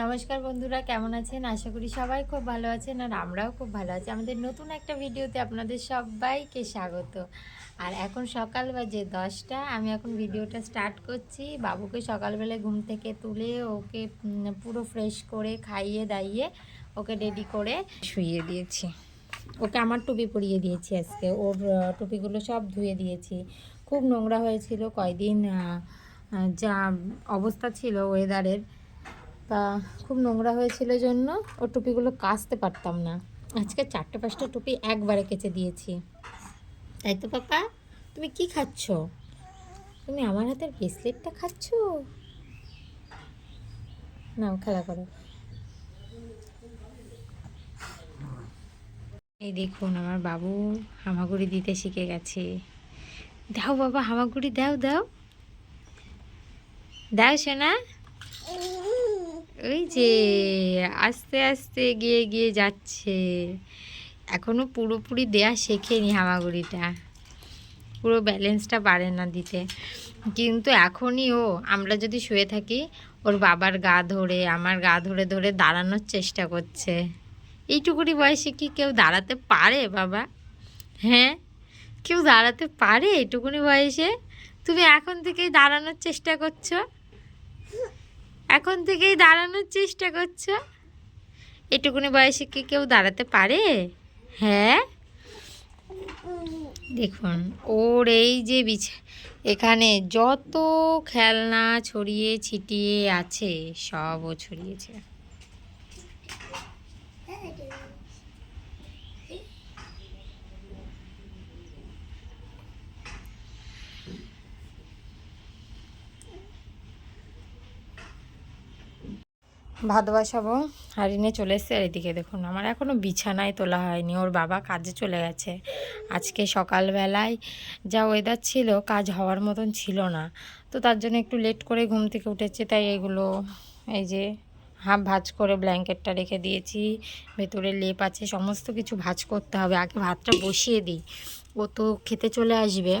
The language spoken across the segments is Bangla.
নমস্কার বন্ধুরা, কেমন আছেন? আশা করি সবাই খুব ভালো আছেন আর আমরাও খুব ভালো আছি। আমাদের নতুন একটা ভিডিওতে আপনাদের সবাইকে স্বাগত। আর এখন সকাল বাজে দশটা, আমি এখন ভিডিওটা স্টার্ট করছি। বাবুকে সকালবেলায় ঘুম থেকে তুলে ওকে পুরো ফ্রেশ করে খাইয়ে দাইয়ে ওকে রেডি করে শুইয়ে দিয়েছি। ওকে আমার টুপি পরিয়ে দিয়েছি আজকে। ওর টুপিগুলো সব ধুয়ে দিয়েছি। খুব নোংরা হয়েছিল কয়দিন যা অবস্থা ছিল ওয়েদারের তা খুব নোংরা হয়েছিল জন্য ও টুপিগুলো কাচতে পারতাম না। আজকে চারটে পাঁচটা টুপি একবারে কেচে দিয়েছি। তাই তো পাপা, তুমি কি খাচ্ছ? তুমি আমার হাতের ব্রেসলেটটা খাচ্ছ? নাও, খেলা করো। এই দেখুন, আমার বাবু হামাগুড়ি দিতে শিখে গেছে। দাও বাবা, হামাগুড়ি দাও দাও। দাও, সোনা। ওই যে আস্তে আস্তে এগিয়ে এগিয়ে যাচ্ছে। এখনও পুরোপুরি দেয়া শেখেনি হামাগুড়িটা। পুরো ব্যালেন্সটা পারে না দিতে। কিন্তু এখনই ও, আমরা যদি শুয়ে থাকি, ওর বাবার গা ধরে, আমার গা ধরে ধরে দাঁড়ানোর চেষ্টা করছে। এইটুকুনি বয়সে কি কেউ দাঁড়াতে পারে, বাবা? হ্যাঁ? কেউ দাঁড়াতে পারে এইটুকুনি বয়সে? তুমি এখন থেকেই দাঁড়ানোর চেষ্টা করছ? এখন থেকেই দাঁড়ানোর চেষ্টা করছ? এটুকুনি বয়সে কি কেউ দাঁড়াতে পারে? হ্যাঁ? দেখুন, ওর এই যে বিছা, এখানে যত খেলনা ছড়িয়ে ছিটিয়ে আছে, সবও ছড়িয়েছে ভাত বসাবো হাঁড়ি নিয়ে চলে এসছে। আর এদিকে দেখুন, আমার এখনও বিছানায় তোলা হয়নি। ওর বাবা কাজে চলে গেছে। আজকে সকালবেলায় যা ওয়েদার ছিল, কাজ হওয়ার মতন ছিল না। তো তার জন্য একটু লেট করে ঘুম থেকে উঠেছে, তাই এগুলো এই যে হাফ ভাজ করে ব্ল্যাঙ্কেটটা রেখে দিয়েছি। ভেতরে লেপ আছে, সমস্ত কিছু ভাজ করতে হবে। আগে ভাতটা বসিয়ে দিই। ও তো খেতে চলে আসবে।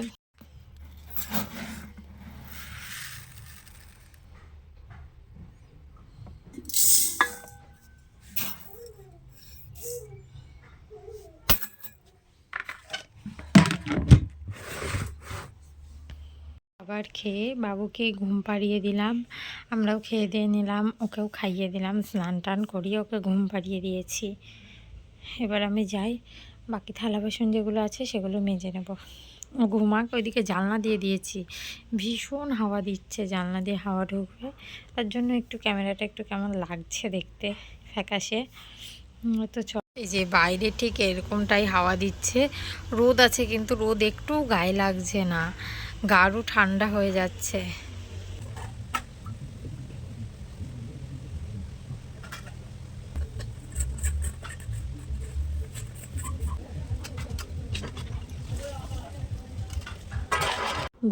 আবার খেয়ে বাবুকে ঘুম পাড়িয়ে দিলাম। আমরাও খেয়ে দিয়ে নিলাম, ওকেও খাইয়ে দিলাম, স্নান টান করিয়ে ওকে ঘুম পাড়িয়ে দিয়েছি। এবার আমি যাই, বাকি থালা বাসন যেগুলো আছে সেগুলো মেজে নেব। ঘুমাক ওইদিকে জানলা দিয়ে দিয়েছি। ভীষণ হাওয়া দিচ্ছে জানলা দিয়ে হাওয়া ঢুকবে, তার জন্য একটু ক্যামেরাটা একটু কেমন লাগছে দেখতে, ফ্যাকাশে। তো চ এই যে বাইরে ঠিক এরকমটাই হাওয়া দিচ্ছে, রোদ আছে কিন্তু রোদ একটু গায়ে লাগছে না। গাঢ় ঠান্ডা হয়ে যাচ্ছে।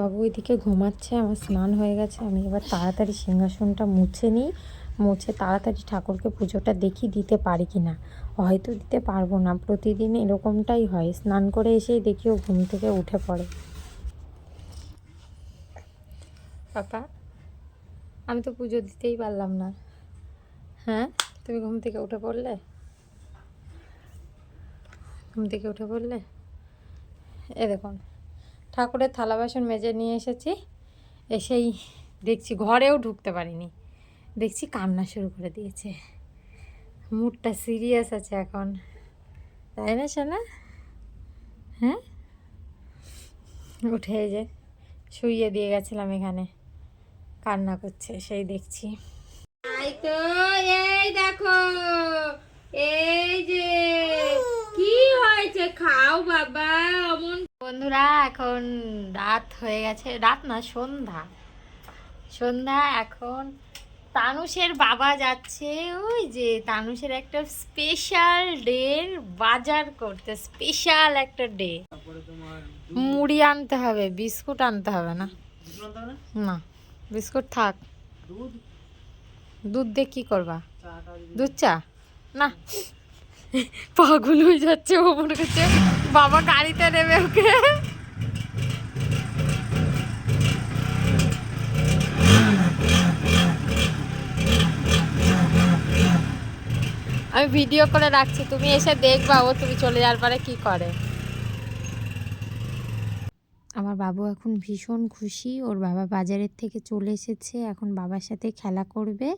বাবু এদিকে ঘুমাচ্ছে, আমার স্নান হয়ে গেছে। আমি এবার তাড়াতাড়ি সিংহাসনটা মুছে নিই। মুছে তাড়াতাড়ি ঠাকুরকে পুজোটা দেখি দিতে পারি কি না হয়তো দিতে পারব না, প্রতিদিন এরকমটাই হয়। স্নান করে এসেই দেখি ও ঘুম থেকে উঠে পড়ে। পাপা? আমি তো পুজো দিতেই পারলাম না। হ্যাঁ? তুমি ঘুম থেকে উঠে পড়লে? ঘুম থেকে উঠে পড়লে? এ দেখুন, ঠাকুরের থালা বাসন মেজে নিয়ে এসেছি। এসেই দেখছি ঘরেও ঢুকতে পারিনি। দেখছি কান্না শুরু করে দিয়েছে। মুডটা সিরিয়াস আছে এখন। তাই না, সোনা? হ্যাঁ? উঠে যে, শুইয়ে দিয়ে গেছিলাম এখানে। কান্না করছে সেই দেখছি। এই তো এই দেখো এই যে কি হয়েছে? খাও বাবা অমন। বন্ধুরা এখন রাত হয়ে গেছে। রাত না সন্ধ্যা। সন্ধ্যা এখন তানুষের বাবা যাচ্ছে। ওই যে তানুষের একটা স্পেশাল ডে বাজার করতে স্পেশাল একটা ডে মুড়ি আনতে হবে বিস্কুট আনতে হবে না? না। বিস্কুট থাক। দুধ দিয়ে কি করবা? দুধ চা? না। পাগল হয়ে যাচ্ছে ও মনে করছে বাবা গাড়িতে নেবে ওকে। আমি ভিডিও করে রাখছি, তুমি এসে দেখবা ও তুমি চলে যাওয়ার পরে কি করে। আমার বাবু এখন ভীষণ খুশি। ওর বাবা বাজারের থেকে চলে এসেছে, এখন বাবার সাথে খেলা করবে।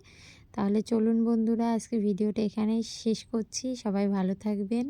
তাহলে চলুন বন্ধুরা আজকে ভিডিওটা এখানেই শেষ করছি। সবাই ভালো থাকবেন।